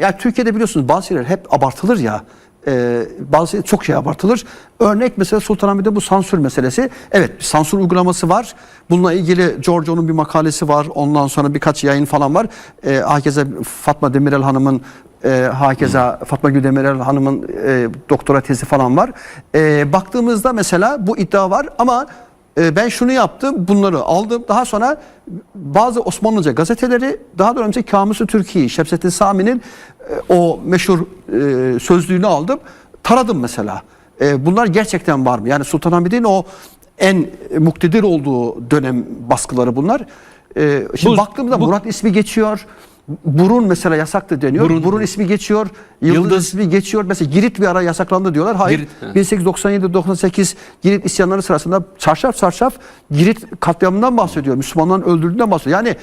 Ya Türkiye'de biliyorsunuz bazı şeyler hep abartılır ya. Ee, bazı şeyler çok şey abartılır. Örnek mesela Sultanahmet'te bu sansür meselesi. Evet sansür uygulaması var. Bununla ilgili Giorgio'nun bir makalesi var. Ondan sonra birkaç yayın falan var. Ee, hakeza Fatma Demirel Hanım'ın e, hakeza Fatma Gül Demirel Hanım'ın e, doktora tezi falan var. E, baktığımızda mesela bu iddia var ama e, ben şunu yaptım, bunları aldım. Daha sonra bazı Osmanlıca gazeteleri, daha da önce Kamusu Türkiye, Şemsettin Sami'nin e, o meşhur e, sözlüğünü aldım. Taradım mesela. E, bunlar gerçekten var mı? Yani Sultanahmet'in o en muktedir olduğu dönem baskıları bunlar. Şimdi Bu- baktığımda bu- Murat ismi geçiyor. Burun mesela yasaktı deniyor. Burun- Burun, ismi geçiyor. Yıldız, Yıldız. ismi geçiyor. Mesela Girit bir ara yasaklandı diyorlar. Hayır. Girit, ha. 1897-98 Girit isyanları sırasında çarşaf çarşaf Girit katliamından bahsediyor. Müslümanların öldürdüğünden bahsediyor. Yani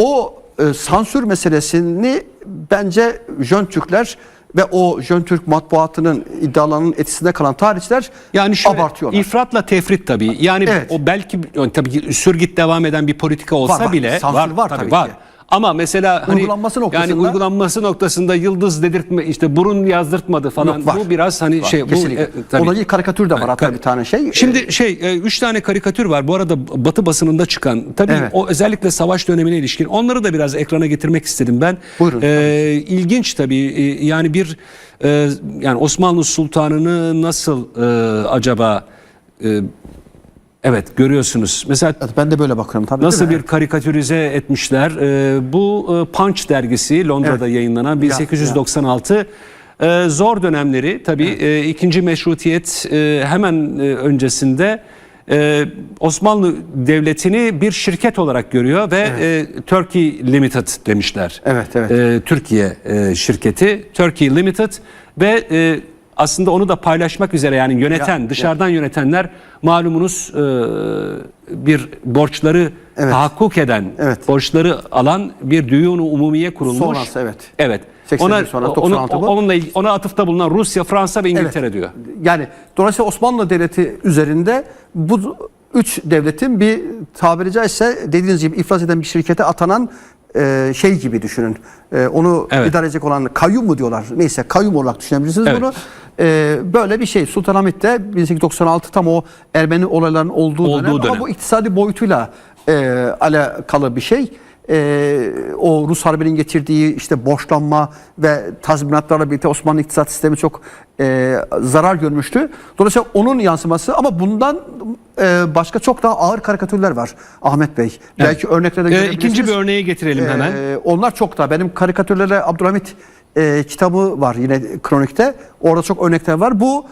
o e, sansür meselesini bence Jön Türkler ve o Jön Türk matbuatının iddialarının etkisinde kalan tarihçiler Yani şöyle, abartıyorlar. ifratla tefrit tabii. Yani Evet. o belki tabii sürgit devam eden bir politika olsa Var, var. bile Sansür var tabii ki. Ama mesela hani Uygulanması yani noktasında- uygulanması noktasında yıldız dedirtme işte burun yazdırtmadı falan Yok, var. bu biraz hani Var, şey bu kesinlikle. e, tabii. Karikatür de var hatta bir tane şey. Şimdi şey e, üç tane karikatür var. Bu arada Batı basınında çıkan. Tabii Evet. o özellikle savaş dönemine ilişkin. Onları da biraz ekrana getirmek istedim ben. Buyurun, E, ilginç tabii. E, yani bir e, yani Osmanlı Sultanını nasıl e, acaba e, evet görüyorsunuz. Mesela Evet, ben de böyle bakıyorum tabii. Nasıl değil mi? bir karikatürize etmişler. Ee, bu e, Punch dergisi Londra'da yayınlanan 1896 e, zor dönemleri tabii e, ikinci meşrutiyet e, hemen e, öncesinde e, Osmanlı devletini bir şirket olarak görüyor ve e, Turkey Limited demişler. Evet, evet. E, Türkiye e, şirketi Turkey Limited ve e, aslında onu da paylaşmak üzere yani yöneten Ya, dışarıdan yönetenler malumunuz e, bir borçları Evet. tahakkuk eden Evet. borçları alan bir düğün umumiye kurulmuş. Sonrası, evet. Evet. 81 Ona sonra, onu- 96 bu. onunla ona atıfta bulunan Rusya, Fransa ve İngiltere diyor. Yani dolayısıyla Osmanlı Devleti üzerinde bu üç devletin bir tabiri caizse dediğiniz gibi iflas eden bir şirkete atanan e, şey gibi düşünün. E, onu Evet. idare edecek olan kayyum mu diyorlar? Neyse kayyum olarak düşünebilirsiniz Evet. bunu. E, böyle bir şey. Sultanahmet'te 1896 tam o Ermeni olayların olduğu, Olduğu dönem. dönem. Ama bu iktisadi boyutuyla e, alakalı bir şey. E, o Rus Harbi'nin getirdiği işte borçlanma ve tazminatlarla birlikte Osmanlı iktisat sistemi çok e, zarar görmüştü. Dolayısıyla onun yansıması ama bundan e, başka çok daha ağır karikatürler var Ahmet Bey. Belki örneklerde Ee, görebilirsiniz. ikinci bir örneği getirelim hemen. Ee, onlar çok da benim karikatürlere Abdülhamit e, kitabı var yine kronikte. Orada çok örnekler var. Bu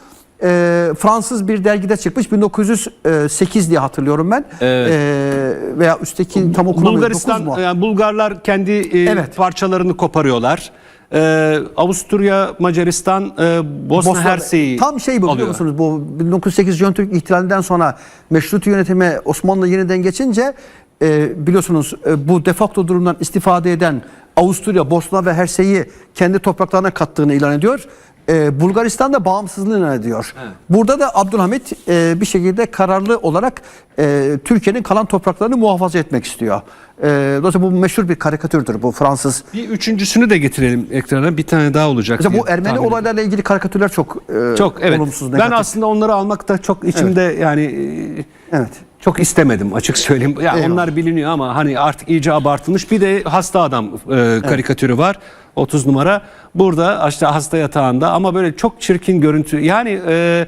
e, Fransız bir dergide çıkmış 1908 diye hatırlıyorum ben. Evet. E, veya üstteki tam okunamıyor. Bulgaristan mu? yani Bulgarlar kendi e, Evet. parçalarını koparıyorlar. Ee, Avusturya, Macaristan, e, Bosna, Bosna- Hersey'i Tam şey bu biliyor musunuz? Bu 1908 Jön Türk ihtilalinden sonra meşrut yönetime Osmanlı yeniden geçince e, biliyorsunuz e, bu defakto durumdan istifade eden Avusturya, Bosna ve Hersey'i kendi topraklarına kattığını ilan ediyor. E, Bulgaristan da bağımsızlığını ilan ediyor. Burada da Abdülhamit e, bir şekilde kararlı olarak e, Türkiye'nin kalan topraklarını muhafaza etmek istiyor. E, dolayısıyla bu meşhur bir karikatürdür bu Fransız. Bir üçüncüsünü de getirelim ekrana. Bir tane daha olacak. Mesela bu Ermeni olaylarla ilgili karikatürler çok, e, çok evet. olumsuz, ben negatif. aslında onları almak da çok içimde yani e, Evet. Çok istemedim açık söyleyeyim. Ya Eyvallah. onlar biliniyor ama hani artık iyice abartılmış. Bir de hasta adam e, karikatürü var. 30 numara. Burada işte hasta yatağında ama böyle çok çirkin görüntü. Yani e,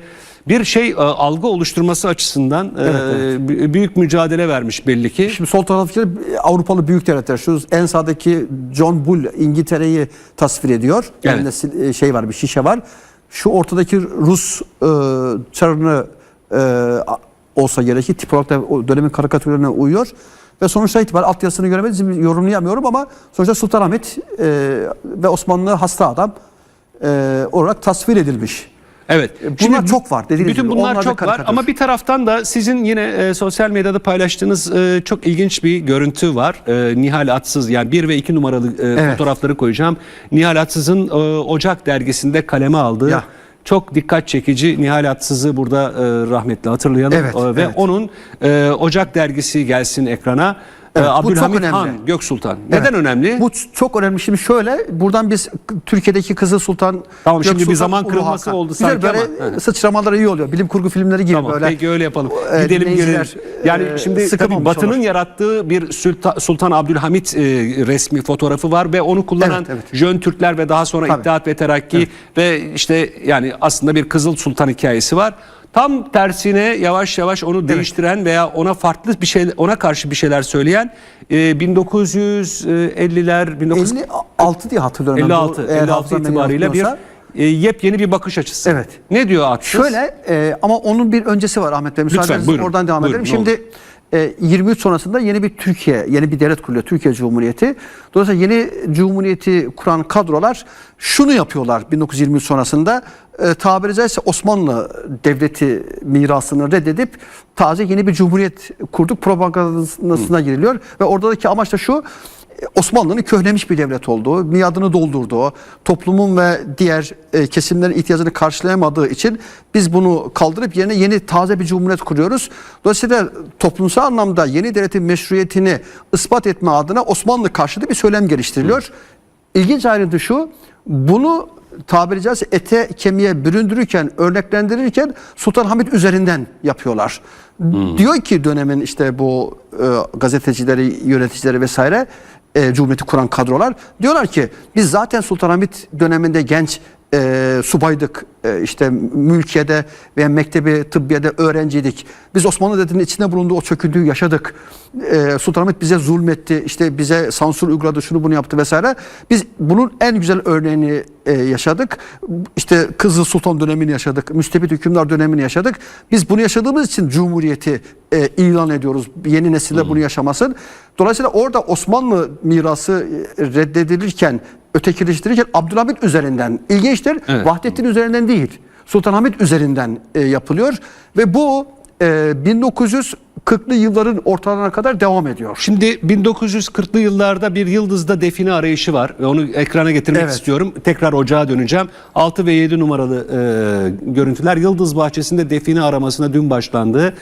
bir şey e, algı oluşturması açısından e, b- büyük mücadele vermiş belli ki. Şimdi sol taraftaki Avrupalı büyük devletler. Şu en sağdaki John Bull İngiltere'yi tasvir ediyor. Evet. Elinde e, şey var bir şişe var. Şu ortadaki Rus e, çarını e, olsa gerek ki tip olarak da o dönemin karikatürlerine uyuyor. Ve sonuçta itibariyle altyazısını göremedim, şimdi yorumlayamıyorum ama sonuçta Sultanahmet e, ve Osmanlı hasta adam e, olarak tasvir edilmiş. Evet. bunlar çok var dediğiniz bütün gibi. bunlar Onlar çok var ama bir taraftan da sizin yine e, sosyal medyada paylaştığınız e, çok ilginç bir görüntü var. E, Nihal Atsız yani 1 ve 2 numaralı e, Evet. fotoğrafları koyacağım. Nihal Atsız'ın e, Ocak dergisinde kaleme aldığı Ya. Çok dikkat çekici Nihal Atsız'ı burada e, rahmetli hatırlayalım. Evet, E, ve evet. onun e, Ocak dergisi gelsin ekrana. Evet, çok Abdülhamit. Han Göksultan. Neden Evet. önemli? Bu çok önemli. Şimdi şöyle buradan biz Türkiye'deki Kızıl Sultan Tamam, şimdi bir Göksultan, zaman Ulu kırılması Hakan. oldu Güzel, sanki böyle ama. Evet. sıçramaları iyi oluyor. Bilim kurgu filmleri gibi Tamam, böyle. peki öyle yapalım. e, Gidelim gelelim. Yani e, şimdi tabii Batı'nın olur. yarattığı bir Sultan, Sultan Abdülhamit e, resmi fotoğrafı var ve onu kullanan Evet, evet. Jön Türkler ve daha sonra Tabii. İttihat ve Terakki ve işte yani aslında bir Kızıl Sultan hikayesi var. Tam tersine yavaş yavaş onu değiştiren veya ona farklı bir şey ona karşı bir şeyler söyleyen e, 1950'ler 19 56 diye hatırlıyorum. ben. 56 Bu eğer 56 hafızam beni itibariyle bir e, yepyeni bir bakış açısı. Evet. Ne diyor Atsız? Şöyle e, ama onun bir öncesi var Ahmet Bey. Müsaadenizle oradan devam Buyurun, edelim. Şimdi e, 23 sonrasında yeni bir Türkiye, yeni bir devlet kuruluyor. Türkiye Cumhuriyeti. Dolayısıyla yeni Cumhuriyeti kuran kadrolar şunu yapıyorlar 1923 sonrasında. E, tabiri caizse Osmanlı Devleti mirasını reddedip taze yeni bir cumhuriyet kurduk propagandasına giriliyor. Ve oradaki amaç da şu Osmanlı'nın köhnemiş bir devlet olduğu, miadını doldurduğu, toplumun ve diğer e, kesimlerin ihtiyacını karşılayamadığı için biz bunu kaldırıp yerine yeni taze bir cumhuriyet kuruyoruz. Dolayısıyla toplumsal anlamda yeni devletin meşruiyetini ispat etme adına Osmanlı karşıtı bir söylem geliştiriliyor. İlginç ayrıntı şu, bunu tabiri caizse ete kemiğe büründürürken, örneklendirirken Sultan Hamid üzerinden yapıyorlar. Diyor ki dönemin işte bu e, gazetecileri, yöneticileri vesaire e, Cumhuriyeti kuran kadrolar. Diyorlar ki biz zaten Sultanahmet döneminde genç e, subaydık e, işte mülkiyede veya mektebi tıbbiyede öğrenciydik. Biz Osmanlı Devleti'nin içinde bulunduğu o çöküntüyü yaşadık. E, Sultanahmet bize zulmetti, işte bize sansür uyguladı, şunu bunu yaptı vesaire. Biz bunun en güzel örneğini e, yaşadık. İşte Kızıl Sultan dönemini yaşadık, müstebit hükümdar dönemini yaşadık. Biz bunu yaşadığımız için Cumhuriyeti e, ilan ediyoruz. Yeni nesiller bunu yaşamasın. Dolayısıyla orada Osmanlı mirası e, reddedilirken, ötekileştirirken Abdülhamit üzerinden ilginçtir. Evet. Vahdettin üzerinden değil. Sultanahmet üzerinden e, yapılıyor ve bu e, 1940'lı yılların ortalarına kadar devam ediyor. Şimdi 1940'lı yıllarda bir Yıldız'da define arayışı var ve onu ekrana getirmek Evet. istiyorum. Tekrar ocağa döneceğim. 6 ve 7 numaralı e, görüntüler Yıldız Bahçesi'nde define aramasına dün başlandı.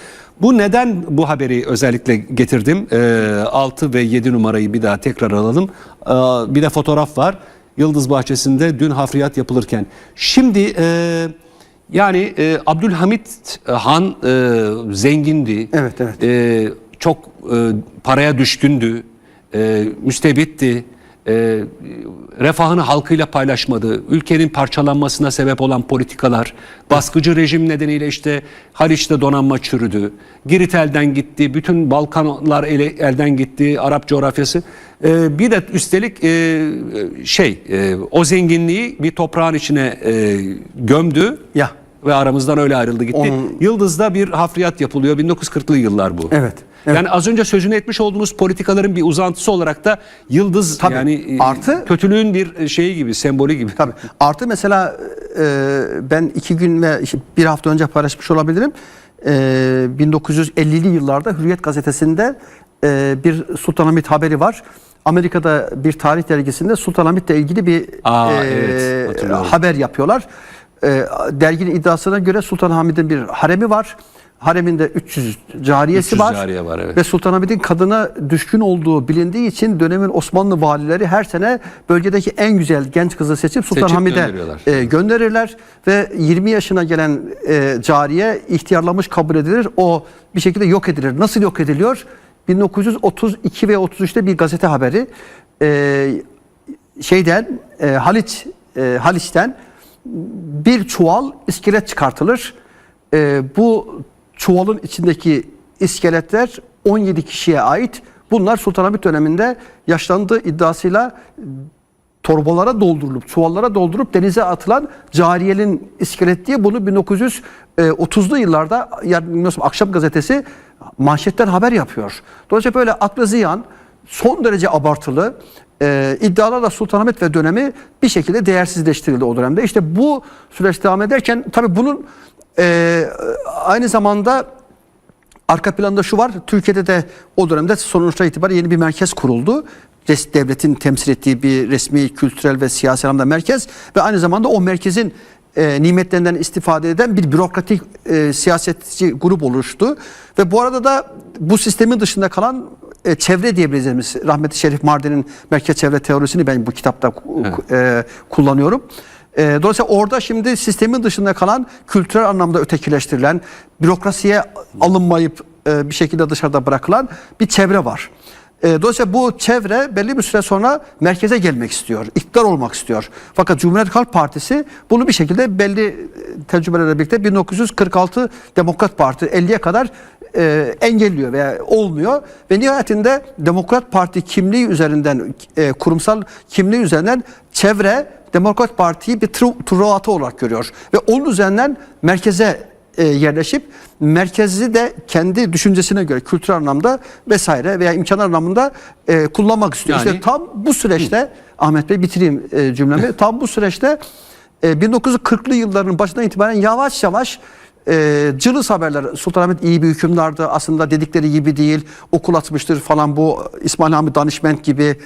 Bu neden bu haberi özellikle getirdim? E, 6 ve 7 numarayı bir daha tekrar alalım. E, bir de fotoğraf var. Yıldız Bahçesi'nde dün hafriyat yapılırken. Şimdi e, yani e, Abdülhamit Han e, zengindi. Evet, evet. E, çok e, paraya düşkündü, e, müstebitti, e, refahını halkıyla paylaşmadı, ülkenin parçalanmasına sebep olan politikalar, baskıcı rejim nedeniyle işte Haliç'te donanma çürüdü, Girit elden gitti, bütün Balkanlar ele, elden gitti, Arap coğrafyası. E, bir de üstelik e, şey, e, o zenginliği bir toprağın içine e, gömdü Ya. ve aramızdan öyle ayrıldı gitti. Onun- Yıldız'da bir hafriyat yapılıyor. 1940'lı yıllar bu. Evet, evet. Yani az önce sözünü etmiş olduğumuz politikaların bir uzantısı olarak da Yıldız Tabii. yani e, Artı- kötülüğün bir şeyi gibi, sembolü gibi. Tabii. Artı mesela e, ben iki gün ve bir hafta önce paylaşmış olabilirim. E, 1950'li yıllarda Hürriyet gazetesinde e, bir Sultanahmet haberi var. Amerika'da bir tarih dergisinde Sultanahmet'le ilgili bir Aa, e, evet, haber yapıyorlar. E, derginin iddiasına göre Sultanahmet'in bir haremi var. Hareminde 300 cariyesi 300 var. cariye var, evet. Ve Sultanahmet'in kadına düşkün olduğu bilindiği için dönemin Osmanlı valileri her sene bölgedeki en güzel genç kızı seçip Sultanahmet'e gönderiyorlar. e, gönderirler ve 20 yaşına gelen e, cariye ihtiyarlamış kabul edilir. O bir şekilde yok edilir. Nasıl yok ediliyor? 1932 ve 33'te bir gazete haberi e, şeyden e, Haliç e, Haliç'ten bir çuval iskelet çıkartılır. E, bu çuvalın içindeki iskeletler 17 kişiye ait. Bunlar Sultanahmet döneminde yaşlandığı iddiasıyla torbalara doldurulup, çuvallara doldurup denize atılan cariyenin iskelet diye bunu 1930'lu yıllarda yani bilmiyorum, Akşam Gazetesi manşetten haber yapıyor. Dolayısıyla böyle aklı ziyan, son derece abartılı e, iddialarla Sultanahmet ve dönemi bir şekilde değersizleştirildi o dönemde. İşte bu süreç devam ederken tabii bunun e, aynı zamanda Arka planda şu var. Türkiye'de de o dönemde sonuçta itibariyle yeni bir merkez kuruldu. Devletin temsil ettiği bir resmi, kültürel ve siyasi anlamda merkez ve aynı zamanda o merkezin e, nimetlerinden istifade eden bir bürokratik e, siyasetçi grup oluştu. Ve bu arada da bu sistemin dışında kalan e, çevre diyebileceğimiz rahmetli Şerif Mardin'in merkez çevre teorisini ben bu kitapta ku- e, kullanıyorum. E, dolayısıyla orada şimdi sistemin dışında kalan kültürel anlamda ötekileştirilen, bürokrasiye alınmayıp e, bir şekilde dışarıda bırakılan bir çevre var. E, Dolayısıyla bu çevre belli bir süre sonra merkeze gelmek istiyor, iktidar olmak istiyor. Fakat Cumhuriyet Halk Partisi bunu bir şekilde belli e, tecrübelerle birlikte 1946 Demokrat Parti 50'ye kadar e, engelliyor veya olmuyor ve nihayetinde Demokrat Parti kimliği üzerinden e, kurumsal kimliği üzerinden çevre Demokrat Parti'yi bir tru- turnuvatı olarak görüyor ve onun üzerinden merkeze e, yerleşip merkezi de kendi düşüncesine göre kültürel anlamda vesaire veya imkan anlamında e, kullanmak istiyor. Yani- İşte tam bu süreçte Ahmet Bey bitireyim e, cümlemi. tam bu süreçte e, 1940'lı yılların başından itibaren yavaş yavaş e, cılız haberler Sultanahmet iyi bir hükümdardı aslında dedikleri gibi değil okul açmıştır falan bu İsmail Hamid Danışment gibi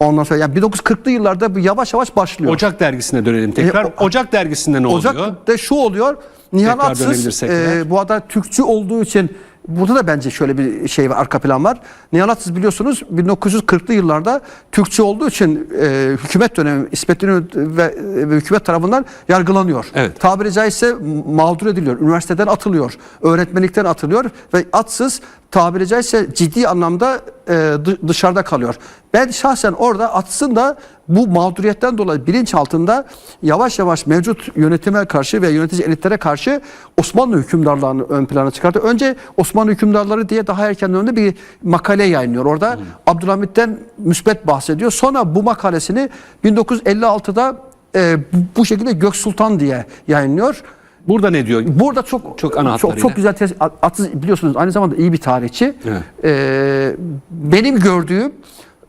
ondan sonra yani 1940'lı yıllarda bu yavaş yavaş başlıyor. Ocak dergisine dönelim tekrar. E, o- Ocak dergisinde ne oluyor? Ocak'ta şu oluyor. Nihan Atsız e, bu arada Türkçü olduğu için burada da bence şöyle bir şey var, arka plan var. Nihan Atsız biliyorsunuz 1940'lı yıllarda Türkçü olduğu için e, hükümet dönemi İsmet İnönü ve, ve hükümet tarafından yargılanıyor. Evet. Tabiri caizse mağdur ediliyor. Üniversiteden atılıyor. Öğretmenlikten atılıyor ve Atsız tabiri caizse ciddi anlamda e, dı- dışarıda kalıyor. Ben şahsen orada Atsız'ın da bu mağduriyetten dolayı bilinç altında yavaş yavaş mevcut yönetime karşı ve yönetici elitlere karşı Osmanlı hükümdarlarını ön plana çıkarttı. Önce Osmanlı hükümdarları diye daha erken dönemde bir makale yayınlıyor. Orada Abdülhamit'ten müsbet bahsediyor. Sonra bu makalesini 1956'da e, bu- şekilde Gök Sultan diye yayınlıyor. Burada ne diyor? Burada çok Çok ana çok, çok güzel tez, Atsız biliyorsunuz aynı zamanda iyi bir tarihçi. Evet. Ee, benim gördüğüm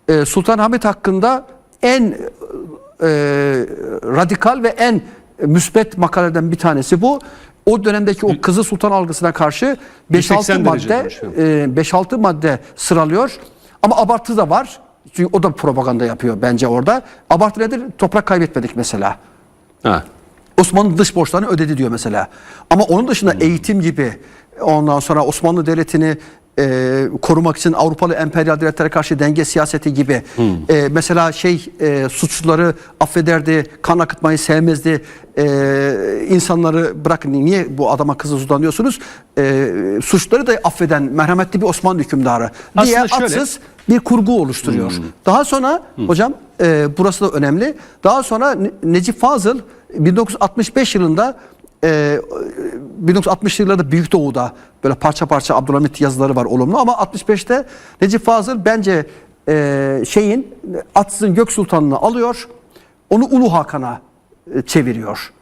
e, Sultanahmet hakkında en e, radikal ve en müspet makalelerden bir tanesi bu. O dönemdeki o Kızıl Sultan algısına karşı 5-6 180 derece madde dönüşüyor. e, 5-6 madde sıralıyor. Ama abartı da var. Çünkü o da propaganda yapıyor bence orada. Abartı nedir? Toprak kaybetmedik mesela. Ha. Osmanlı dış borçlarını ödedi diyor mesela. Ama onun dışında Hmm. eğitim gibi ondan sonra Osmanlı Devleti'ni e, korumak için Avrupalı emperyal devletlere karşı denge siyaseti gibi Hmm. e, mesela şey e, suçluları affederdi, kan akıtmayı sevmezdi. E, insanları bırakın niye bu adama kızı sudan diyorsunuz? E, suçları da affeden merhametli bir Osmanlı hükümdarı diye Aslında şöyle- Hmm. atsız bir kurgu oluşturuyor. Daha sonra hocam e, burası da önemli. Daha sonra Ne- Necip Fazıl 1965 yılında e, 1960 yıllarda Büyük Doğu'da böyle parça parça Abdülhamit yazıları var olumlu ama 65'te Necip Fazıl bence e, şeyin Atsız'ın Gök Sultan'ını alıyor. Onu Ulu Hakan'a e, çeviriyor.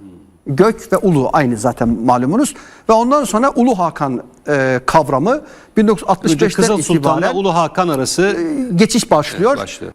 Gök ve Ulu aynı zaten malumunuz. Ve ondan sonra Ulu Hakan e, kavramı Önce 1965'ten Kızıl Sultan'la itibaren Ulu Hakan arası geçiş başlıyor. başlıyor.